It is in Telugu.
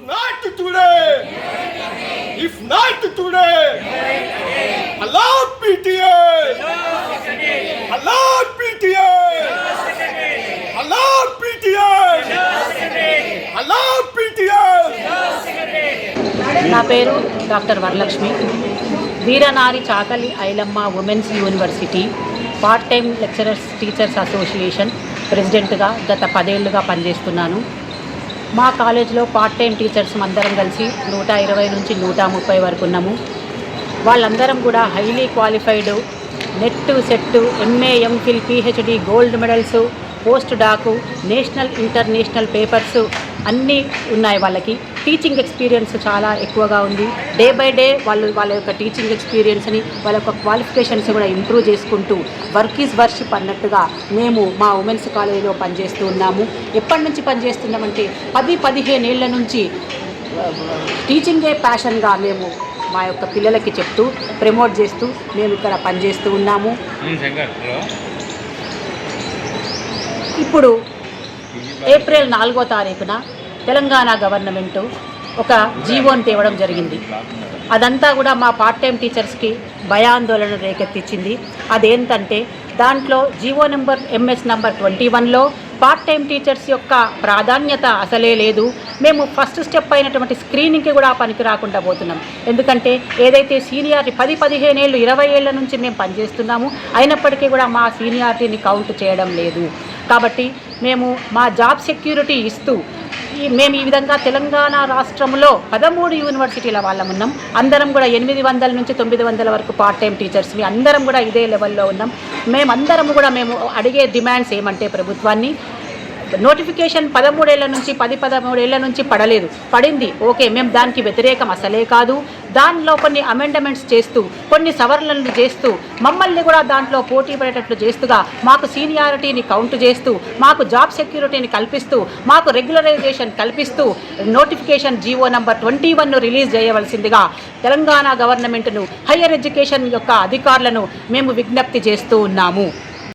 Not not today, if not today, allowed PTA, allowed PTA, allowed PTA, allowed PTA. నా పేరు doctor Varalakshmi. Veeranari Chakali Ailamma women's university part time lecturers teachers association ప్రెసిడెంట్గా గత పదేళ్ళుగా పనిచేస్తున్నాను. మా కాలేజ్లో పార్ట్ టైం టీచర్స్ అందరం కలిసి నూట ఇరవై నుంచి నూట ముప్పై వరకు ఉన్నాము. వాళ్ళందరం కూడా highly qualified NET SET MA MPhil PhD gold medals post doc national international papers అన్నీ ఉన్నాయి వాళ్ళకి. టీచింగ్ ఎక్స్పీరియన్స్ చాలా ఎక్కువగా ఉంది. డే బై డే వాళ్ళు వాళ్ళ యొక్క టీచింగ్ ఎక్స్పీరియన్స్ని వాళ్ళ యొక్క క్వాలిఫికేషన్స్ కూడా ఇంప్రూవ్ చేసుకుంటూ వర్క్ ఈజ్ వర్షిప్ అన్నట్టుగా మేము మా ఉమెన్స్ కాలేజీలో పనిచేస్తూ ఉన్నాము. ఎప్పటి నుంచి పనిచేస్తున్నామంటే పది పదిహేను ఏళ్ళ నుంచి టీచింగే ప్యాషన్గా మేము మా యొక్క పిల్లలకి చెప్తూ ప్రమోట్ చేస్తూ మేము ఇక్కడ పనిచేస్తూ ఉన్నాము. ఇప్పుడు ఏప్రిల్ నాలుగో తారీఖున తెలంగాణ గవర్నమెంటు ఒక జీవోని తేవడం జరిగింది. అదంతా కూడా మా పార్ట్ టైం టీచర్స్కి భయాందోళన రేకెత్తించింది అదేంటంటే దాంట్లో GO number MS number twenty వన్లో పార్ట్ టైం టీచర్స్ యొక్క ప్రాధాన్యత అసలే లేదు. మేము ఫస్ట్ స్టెప్ అయినటువంటి స్క్రీనింగ్కి కూడా పనికి రాకుండా పోతున్నాం. ఎందుకంటే ఏదైతే సీనియారిటీ పది పదిహేను ఏళ్ళు ఇరవై ఏళ్ళ నుంచి మేము పనిచేస్తున్నాము అయినప్పటికీ కూడా మా సీనియారిటీని కౌంట్ చేయడం లేదు. కాబట్టి మేము మా జాబ్ సెక్యూరిటీ ఇస్తూ మేము ఈ విధంగా తెలంగాణ రాష్ట్రంలో పదమూడు యూనివర్సిటీల వాళ్ళం ఉన్నాం. అందరం కూడా ఎనిమిది వందల నుంచి తొమ్మిది వందల వరకు పార్ట్ టైం టీచర్స్ని అందరం కూడా ఇదే లెవెల్లో ఉన్నాం. మేమందరం కూడా మేము అడిగే డిమాండ్స్ ఏమంటే ప్రభుత్వాన్ని నోటిఫికేషన్ పదమూడేళ్ళ నుంచి పది పదమూడేళ్ళ నుంచి పడలేదు. పడింది. ఓకే మేము దానికి వ్యతిరేకం అసలే కాదు. దానిలో కొన్ని అమెండమెంట్స్ చేస్తూ కొన్ని సవరణలను చేస్తూ మమ్మల్ని కూడా దాంట్లో పోటీ పడేటట్లు చేస్తుగా మాకు సీనియారిటీని కౌంట్ చేస్తూ మాకు జాబ్ సెక్యూరిటీని కల్పిస్తూ మాకు రెగ్యులరైజేషన్ కల్పిస్తూ నోటిఫికేషన్ జీవో నంబర్ ట్వంటీ వన్ను రిలీజ్ చేయవలసిందిగా తెలంగాణ గవర్నమెంట్ను హయ్యర్ ఎడ్యుకేషన్ యొక్క అధికారులను మేము విజ్ఞప్తి చేస్తూ ఉన్నాము.